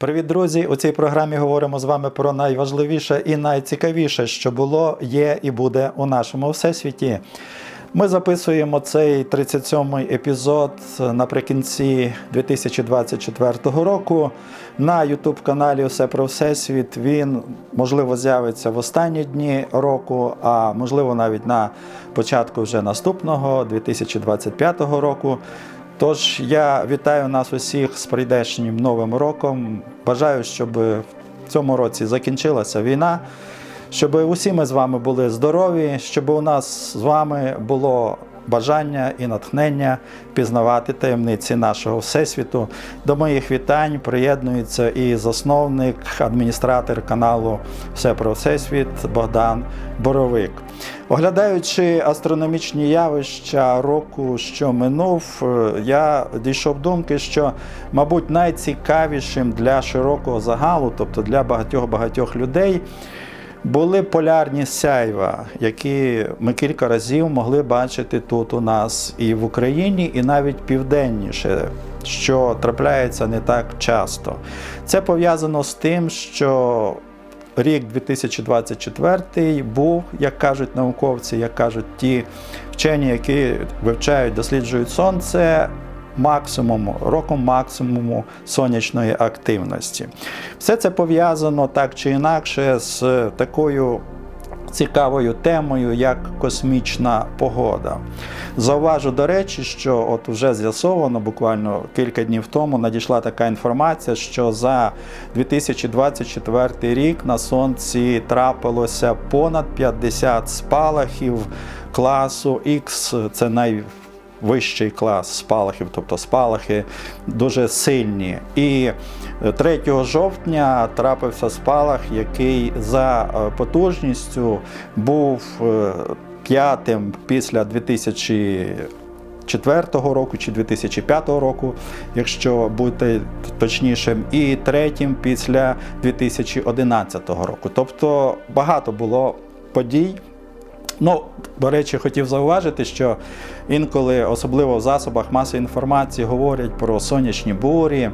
Привіт, друзі! У цій програмі говоримо з вами про найважливіше і найцікавіше, що було, є і буде у нашому всесвіті. Ми записуємо цей 37-й епізод наприкінці 2024 року. На youtube каналі Все про Всесвіт. Він можливо з'явиться в останні дні року, а можливо навіть на початку вже наступного 2025 року. Тож я вітаю нас усіх з прийдешнім новим роком. Бажаю, щоб в цьому році закінчилася війна, щоб усі ми з вами були здорові, щоб у нас з вами було бажання і натхнення пізнавати таємниці нашого всесвіту. До моїх вітань приєднується і засновник, адміністратор каналу Все про Всесвіт Богдан Боровик. Оглядаючи астрономічні явища року, що минув, е, я дійшов думки, що, мабуть, найцікавішим для широкого загалу, тобто для багатьох-багатьох людей, були полярні сяйва, які ми кілька разів могли бачити тут у нас і в Україні, і навіть південніше, що трапляється не так часто. Це пов'язано з тим, що рік 2024 був, як кажуть науковці, як кажуть ті вчені, які вивчають, досліджують сонце. Максимуму, роком максимуму сонячної активності. Все це пов'язано так чи інакше з такою цікавою темою, як космічна погода. Зауважу, до речі, що от вже з'ясовано буквально кілька днів тому надійшла така інформація, що за 2024 рік на сонці трапилося понад 50 спалахів класу X, це най Вищий клас спалахів, тобто спалахи дуже сильні. І 3 жовтня трапився спалах, який за е, потужністю був е, п'ятим після 2004 року чи 2005 року, якщо бути точнішим, і третім після 2011 року. Тобто багато було подій. Ну, до речі, хотів зауважити, що інколи, особливо в засобах масової інформації, говорять про сонячні бурі.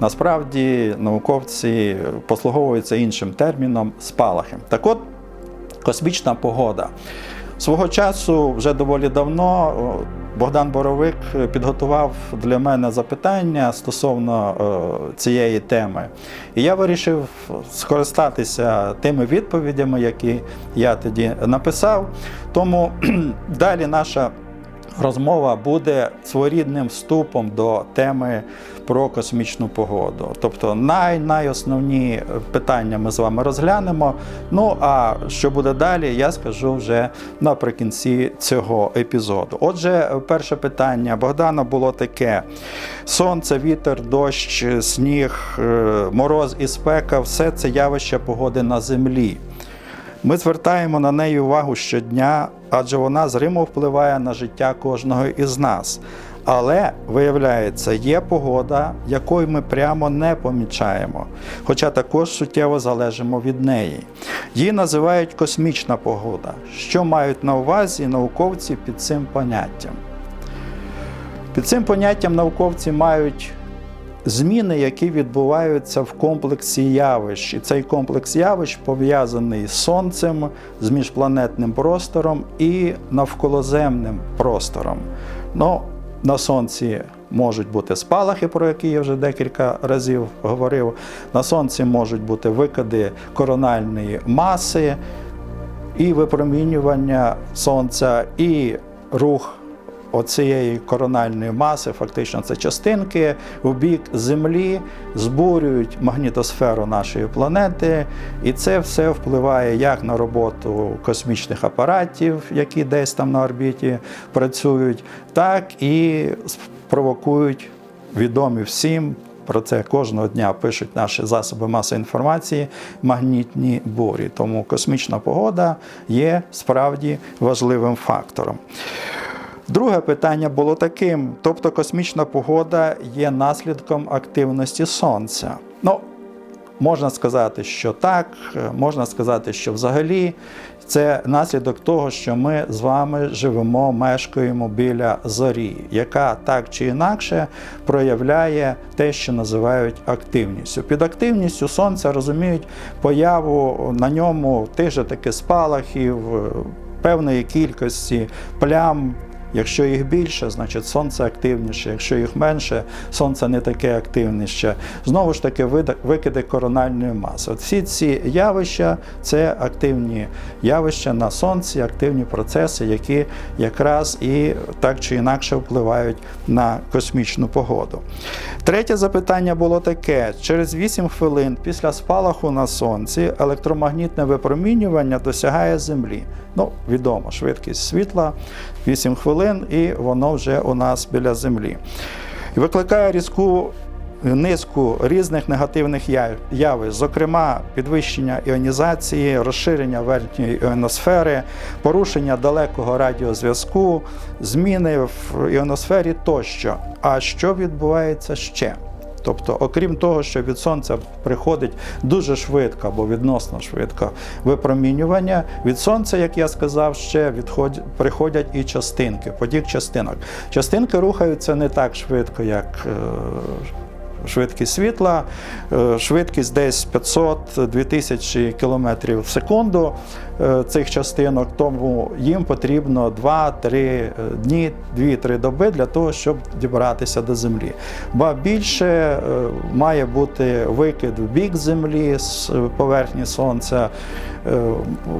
Насправді науковці послуговуються іншим терміном спалахи. Так от, космічна погода. Свого часу вже доволі давно Богдан Боровик підготував для мене запитання стосовно цієї теми. І я вирішив скористатися тими відповідями, які я тоді написав. Тому далі наша розмова буде своєрідним вступом до теми про космічну погоду. Тобто най найосновні питання ми з вами розглянемо. Ну а що буде далі, я скажу вже наприкінці цього епізоду. Отже, перше питання Богдана було таке: сонце, вітер, дощ, сніг, мороз і спека все це явище погоди на землі. Ми звертаємо на неї увагу щодня, адже вона зримо впливає на життя кожного із нас. Але, виявляється, є погода, якої ми прямо не помічаємо, хоча також суттєво залежимо від неї. Її називають космічна погода, що мають на увазі науковці під цим поняттям. Під цим поняттям науковці мають зміни, які відбуваються в комплексі явищ. І цей комплекс явищ пов'язаний з сонцем, з міжпланетним простором і навколоземним простором. Ну, на сонці можуть бути спалахи, про які я вже декілька разів говорив. На сонці можуть бути викиди корональної маси, і випромінювання сонця, і рух оцієї корональної маси, фактично це частинки в бік Землі збурюють магнітосферу нашої планети, і це все впливає як на роботу космічних апаратів, які десь там на орбіті працюють, так і провокують відомі всім. Про це кожного дня пишуть наші засоби масової інформації, магнітні бурі. Тому космічна погода є справді важливим фактором. Друге питання було таким: тобто космічна погода є наслідком активності Сонця. Ну, Можна сказати, що так, е, можна сказати, що взагалі це наслідок того, що ми з вами живемо, мешкаємо біля зорі, яка так чи інакше проявляє те, що називають активністю. Під активністю сонця розуміють появу на ньому тих же таки спалахів, е, певної кількості плям. Якщо їх більше, значить сонце активніше. Якщо їх менше, сонце не таке активніше. Знову ж таки, викиди корональної маси. От всі ці явища це активні явища на сонці, активні процеси, які якраз і так чи інакше впливають на космічну погоду. Третє запитання було таке: через 8 хвилин після спалаху на сонці електромагнітне випромінювання досягає Землі. Ну, відомо, швидкість світла 8 хвилин, і воно вже у нас біля Землі. Викликає різку низку різних негативних яви, зокрема, підвищення іонізації, розширення верхньої іоносфери, порушення далекого радіозв'язку, зміни в іоносфері тощо. А що відбувається ще? Тобто, окрім того, що від сонця приходить дуже швидко або відносно швидко випромінювання, від сонця, як я сказав, ще відходять, приходять і частинки, потік частинок. Частинки рухаються не так швидко, як е, швидкість світла, е, швидкість десь 500-2000 км в секунду е, цих частинок, тому їм потрібно 2-3 дні, 2-3 доби для того, щоб дібратися до землі. Ба більше е, має бути викид в бік землі з поверхні сонця. Е,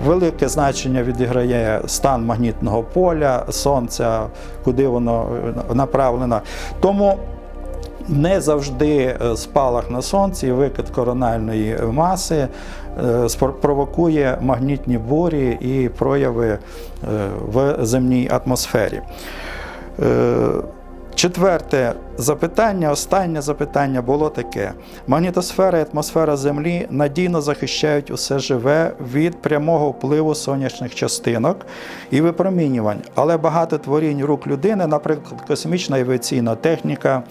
Велике значення відіграє стан магнітного поля сонця, куди воно е, направлено. Тому не завжди е, спалах на сонці викид корональної маси е, провокує магнітні бурі і прояви е, в земній атмосфері. Четверте запитання, останнє запитання було таке: магнітосфера і атмосфера Землі надійно захищають усе живе від прямого впливу сонячних частинок і випромінювань, але багато творінь рук людини, наприклад, космічна авіаційна техніка,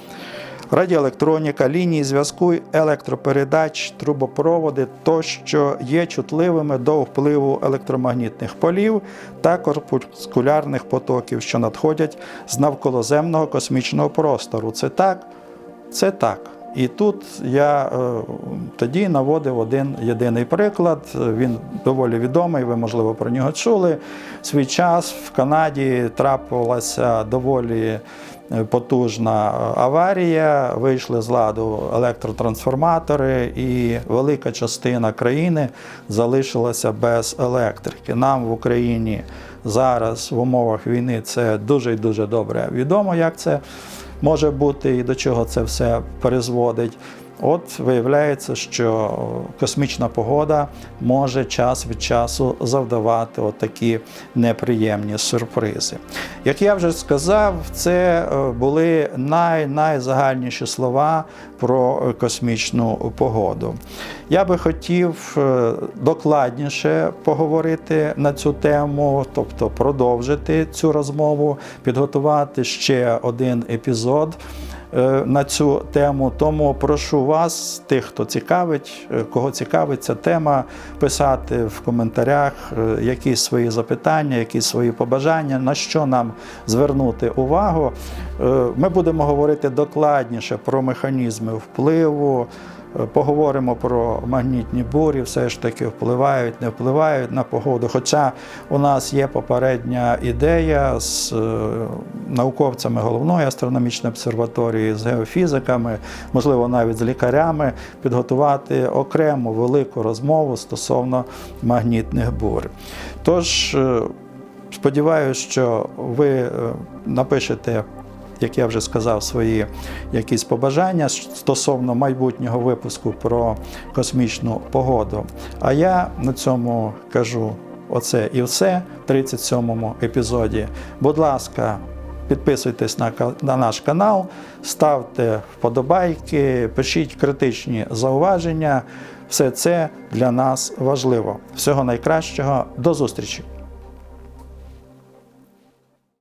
радіоелектроніка, лінії зв'язку, електропередач, трубопроводи тощо є чутливими до впливу електромагнітних полів та корпускулярних потоків, що надходять з навколоземного космічного простору. Це так? Це так. І тут я е, тоді наводив один єдиний приклад. Він доволі відомий, ви, можливо, про нього чули. В свій час в Канаді трапилася доволі е, потужна е, аварія, вийшли з ладу електротрансформатори, і велика частина країни залишилася без електрики. Нам в Україні зараз в умовах війни це дуже і дуже добре відомо, як це може бути і до чого це все призводить. От виявляється, що космічна погода може час від часу завдавати от такі неприємні сюрпризи. Як я вже сказав, це е, були най найзагальніші слова про космічну погоду. Я би хотів е, докладніше поговорити на цю тему, тобто продовжити цю розмову, підготувати ще один епізод на цю тему. Тому прошу вас, тих, хто цікавить, е, кого цікавить ця тема, писати в коментарях е, якісь свої запитання, якісь свої побажання, на що нам звернути увагу. Е, Ми будемо говорити докладніше про механізми впливу. Поговоримо про магнітні бурі, все ж таки впливають, не впливають на погоду. Хоча у нас є попередня ідея з е, науковцями головної астрономічної обсерваторії, з геофізиками, можливо, навіть з лікарями, підготувати окрему велику розмову стосовно магнітних бур. Тож, е, сподіваюся, що ви е, напишете як я вже сказав, свої якісь побажання стосовно майбутнього випуску про космічну погоду. А я на цьому кажу оце і все в 37-му епізоді. Будь ласка, підписуйтесь на, на наш канал, ставте вподобайки, пишіть критичні зауваження. Все це для нас важливо. Всього найкращого, до зустрічі!